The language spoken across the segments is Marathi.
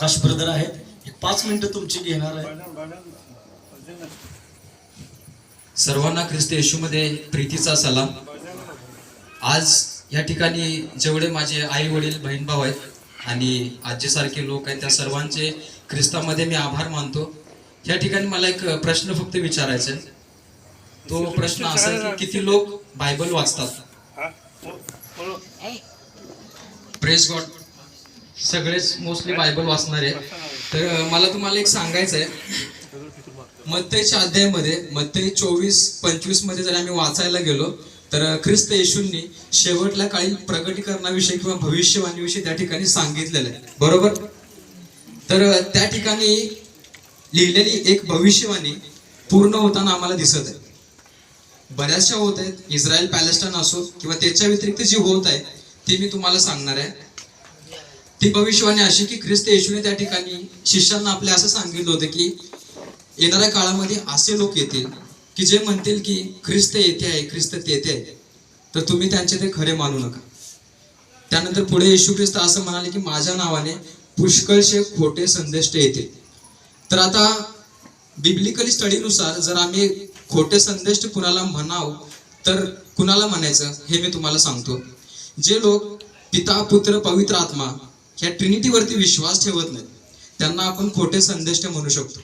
आकाश ब्रदर आहेत. एक पाच मिनिटं तुमची घेणार आहे सर्वांना ख्रिस्त येशूमध्ये प्रीतीचा सलाम. आज या ठिकाणी जेवढे माझे आई वडील बहीण भाऊ आहेत आणि आजीसारखे लोक आहेत त्या सर्वांचे ख्रिस्तामध्ये मी आभार मानतो. या ठिकाणी मला एक प्रश्न फक्त विचारायचा आहे. तो प्रश्न असा आहे की किती लोक बायबल वाचतात? प्रेस गॉड सगळेच मोस्टली बायबल वाचणार. आहे तर मला तुम्हाला एक सांगायचं आहे. मत्तईच्या अध्यायामध्ये मत्तई चोवीस पंचवीसमध्ये जर आम्ही वाचायला गेलो तर ख्रिस्त येशूंनी शेवटल्या काळी प्रगटीकरणाविषयी किंवा भविष्यवाणीविषयी त्या ठिकाणी सांगितलेलं आहे. बरोबर? तर त्या ठिकाणी लिहिलेली एक भविष्यवाणी पूर्ण होताना आम्हाला दिसत आहे. बऱ्याचशा होत आहेत. इस्रायल पॅलेस्टाईन असो किंवा त्याच्या व्यतिरिक्त जी होत आहे ती मी तुम्हाला सांगणार आहे. ती भविष्यवाणी अशी की ख्रिस्त येशूने त्या ठिकाणी शिष्यांना आपल्या असं सांगितलं होतं की येणाऱ्या काळामध्ये असे लोक येतील की जे म्हणतील की ख्रिस्त येथे आहे ख्रिस्त तेथे आहे. तर तुम्ही त्यांचे ते खरे मानू नका. त्यानंतर पुढे येशू ख्रिस्त असं म्हणाले की माझ्या नावाने पुष्कळशे खोटे संदेष्ट येतील. तर आता बिब्लिकली स्टडीनुसार जर आम्ही खोटे संदेष्ट कुणाला म्हणाव तर कुणाला म्हणायचं हे मी तुम्हाला सांगतो. जे लोक पिता पुत्र पवित्र आत्मा ह्या ट्रिनिटीवरती विश्वास ठेवत नाहीत. त्यांना आपण खोटे संदेष्ट म्हणू शकतो.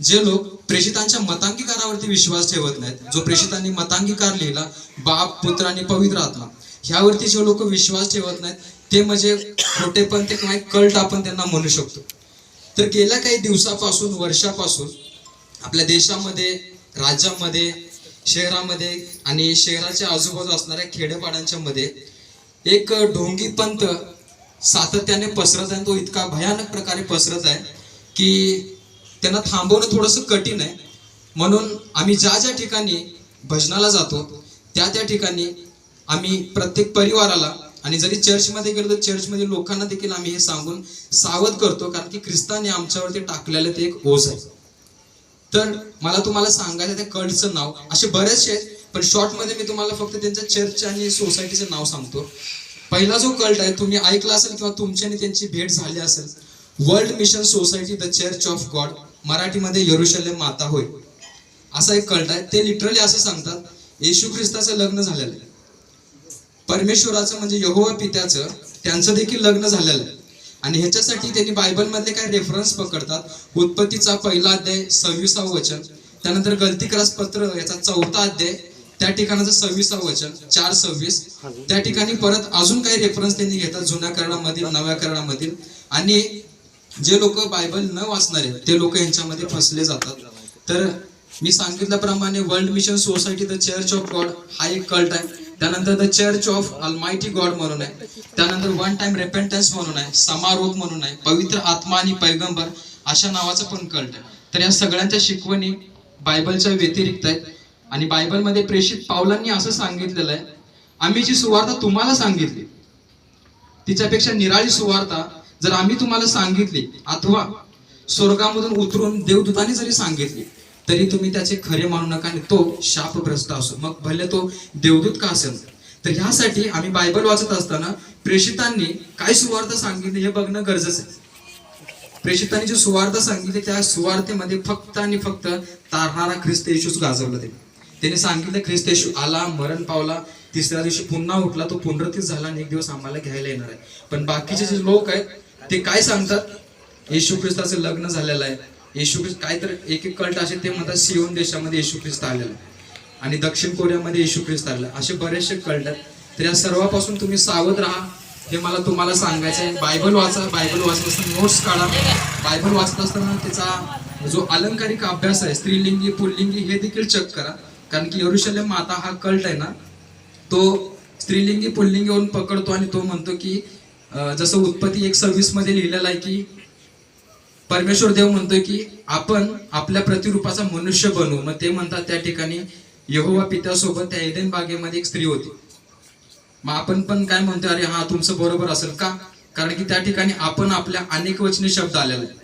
जे लोक प्रेषितांच्या मतांगीकारावरती विश्वास ठेवत नाहीत जो प्रेषितांनी मतांगीकार लिहिला बाप पुत्र आणि पवित्र आत्मा ह्यावरती जे लोक विश्वास ठेवत नाहीत ते म्हणजे खोटे पण ते काही कल्ट आपण त्यांना म्हणू शकतो. तर गेल्या काही दिवसापासून वर्षापासून आपल्या देशामध्ये राज्यामध्ये शहरामध्ये आणि शहराच्या आजूबाजू असणाऱ्या खेडेपाड्यांच्या मध्ये एक ढोंगी पंत सातत्याने पसरत आहे. तो इतका भयानक प्रकारे पसरत आहे की त्यांना थांबवणं थोडंसं कठीण आहे. म्हणून आम्ही ज्या ज्या ठिकाणी भजनाला जातो त्या त्या ठिकाणी आम्ही प्रत्येक परिवाराला आणि जरी चर्चमध्ये गेलो तर चर्चमध्ये लोकांना देखील आम्ही हे सांगून सावध करतो कारण की ख्रिस्ताने आमच्यावरती टाकलेलं ते एक ओझ आहे. तर मला तुम्हाला सांगायचं त्या कल्टचं नाव. असे बरेचसे आहेत पण शॉर्टमध्ये मी तुम्हाला फक्त त्यांच्या चर्च आणि सोसायटीचं नाव सांगतो. पहिला जो कल्ट आहे तुम्ही ऐकला असेल किंवा तुमच्याने त्यांची भेट झाली असेल world mission society the church of God मराठीमध्ये यरुशलेम माता होय. असा एक कल्ट आहे. ते लिटरली असं सांगतात येशू ख्रिस्ताचं लग्न झालेलं आहे. परमेश्वराचं म्हणजे यहोवा पित्याचं त्यांचं देखील लग्न झालेलं आहे. आणि ह्याच्यासाठी त्यांनी बायबलमधले काय काही रेफरन्स पकडतात. उत्पत्तीचा पहिला अध्याय सव्वीसावं वचन. त्यानंतर गलतीक्रास पत्र याचा चौथा अध्याय त्या ठिकाणाचं सव्वीसावं वचन चार सव्वीस. त्या ठिकाणी परत अजून काही रेफरन्स त्यांनी घेतात जुन्या करणामधील नव्या करणामधील. आणि जे लोक बायबल न वाचणारे ते लोक यांच्यामध्ये फसले जातात. तर मी सांगितल्याप्रमाणे world mission society the church of God हा एक कल्ट आहे. त्यानंतर the church of almighty God म्हणून आहे. त्यानंतर वन टाइम रेपेंटन्स म्हणून आहे. समारोह म्हणून आहे. पवित्र आत्मा आणि पैगंबर अशा नावाचा पण कल्ट आहे. तर या सगळ्यांच्या शिकवणी बायबलच्या व्यतिरिक्त आहेत आणि बायबलमध्ये प्रेषित पावलांनी असं सांगितलेलं आहे आम्ही जी सुवार्ता तुम्हाला सांगितली. तिच्यापेक्षा निराळी सुवार्ता जर आम्ही तुम्हाला सांगितली अथवा स्वर्गामधून उतरून देवदूताने जरी सांगितली तरी तुम्ही त्याचे खरे मानू नका आणि तो शापग्रस्त असो. मग भले तो देवदूत का असेल? तर ह्यासाठी आम्ही बायबल वाचत असताना प्रेषितांनी काय सुवार्थ सांगितली हे बघणं गरजेचं आहे. प्रेषितांनी जी सुवार्थ सांगितली त्या सुवार्थेमध्ये फक्त आणि फक्त तारणारा ख्रिस्त येशूच गाजवलं ते. त्याने सांगितलं ख्रिस्त येशू आला मरण पावला. तिसऱ्या दिवशी पुन्हा उठला. तो पुनरुत्थित झाला आणि एक दिवस आम्हाला घ्यायला येणार आहे. पण बाकीचे जे लोक आहेत ते काय सांगतात? येशू ख्रिस्ताचं लग्न झालेलं आहे. येशू ख्रिस्त काय तर एक एक कल्ट असे ते म्हणतात सिओन देशामध्ये येशू ख्रिस्त आलेला आहे. आणि दक्षिण कोरियामध्ये येशू ख्रिस्त आलेला असे बरेचसे कल्ट आहेत तर या सर्वापासून तुम्ही सावध राहा. हे मला तुम्हाला सांगायचं आहे. बायबल वाचा बायबल वाचत असताना नोट्स काढा. बायबल वाचत असताना त्याचा जो अलंकारिक अभ्यास आहे स्त्रीलिंगी पुल्लिंगी हे देखील चेक करा. कारण की यरुशलेम माता हा कल्ट आहे ना तो स्त्रीलिंगी पुल्लिंगी होऊन पकडतो आणि तो म्हणतो की जसं उत्पत्ती एक सव्वीसमध्ये लिहिलेला आहे की परमेश्वर देव म्हणतोय की आपण आपल्या प्रतिरूपाचा मनुष्य बनवू मग ते म्हणतात त्या ठिकाणी यहोवा पित्यासोबत त्या एदेन बागेमध्ये एक स्त्री होती. मग आपण पण काय म्हणतोय अरे हा तुमचं बरोबर असेल का? कारण की त्या ठिकाणी आपण आपल्या अनेक वचनी शब्द आलेले आहेत.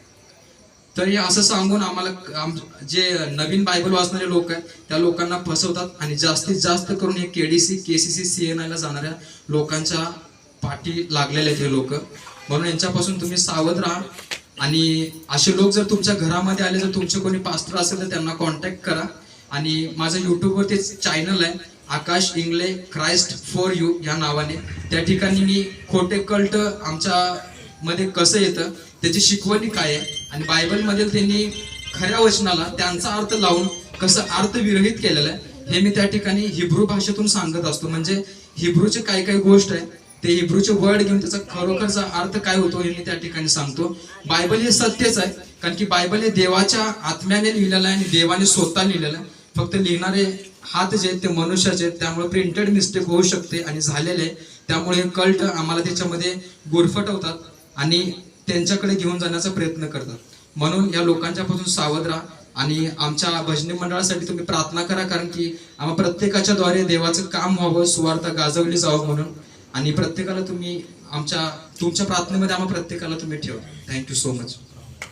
तर हे असं सांगून आम्हाला आम- जे नवीन बायबल वाचणारे लोक आहेत त्या लोकांना फसवतात आणि जास्तीत जास्त करून हे केडीसी केसीसी एन आयला जाणाऱ्या लोकांच्या पाठी लागलेले आहेत हे लोक. म्हणून यांच्यापासून तुम्ही सावध राहा आणि असे लोक जर तुमच्या घरामध्ये आले जर तुमचे कोणी पास्टर असेल तर त्यांना कॉन्टॅक्ट करा. आणि माझं युट्यूबवरती चॅनल आहे Akash Ingle Christ for you या नावाने. त्या ठिकाणी मी खोटे कल्ट आमच्या मध्ये कसं येतं त्याची शिकवणी काय आहे? आणि बायबलमधील त्यांनी खऱ्या वचनाला त्यांचा अर्थ लावून कसं अर्थ विरहित केलेलं आहे हे मी त्या ठिकाणी हिब्रू भाषेतून सांगत असतो. म्हणजे हिब्रूचे काही काही गोष्ट आहे ते हिब्रूचे वर्ड घेऊन त्याचा खरोखरचा अर्थ काय होतो हे मी त्या ठिकाणी सांगतो. बायबल हे सत्यच आहे कारण की बायबल हे देवाच्या आत्म्याने लिहिलेलं आहे आणि देवाने स्वतः लिहिलेलं आहे. फक्त लिहिणारे हात जे आहेत ते मनुष्याचे आहेत त्यामुळे प्रिंटेड मिस्टेक होऊ शकते आणि झालेले आहे. त्यामुळे हे कल्ट आम्हाला त्याच्यामध्ये गुरफटवतात. आणि त्यांच्याकडे घेऊन जाण्याचा प्रयत्न करतात. म्हणून या लोकांच्यापासून सावध राहा आणि आमच्या भजनी मंडळासाठी तुम्ही प्रार्थना करा कारण की आम्हा प्रत्येकाच्या द्वारे देवाचं काम व्हावं सुवार्थ गाजवली जावं म्हणून. आणि प्रत्येकाला तुम्ही आमच्या तुमच्या प्रार्थनेमध्ये आम्हा प्रत्येकाला तुम्ही ठेवा. Thank you so much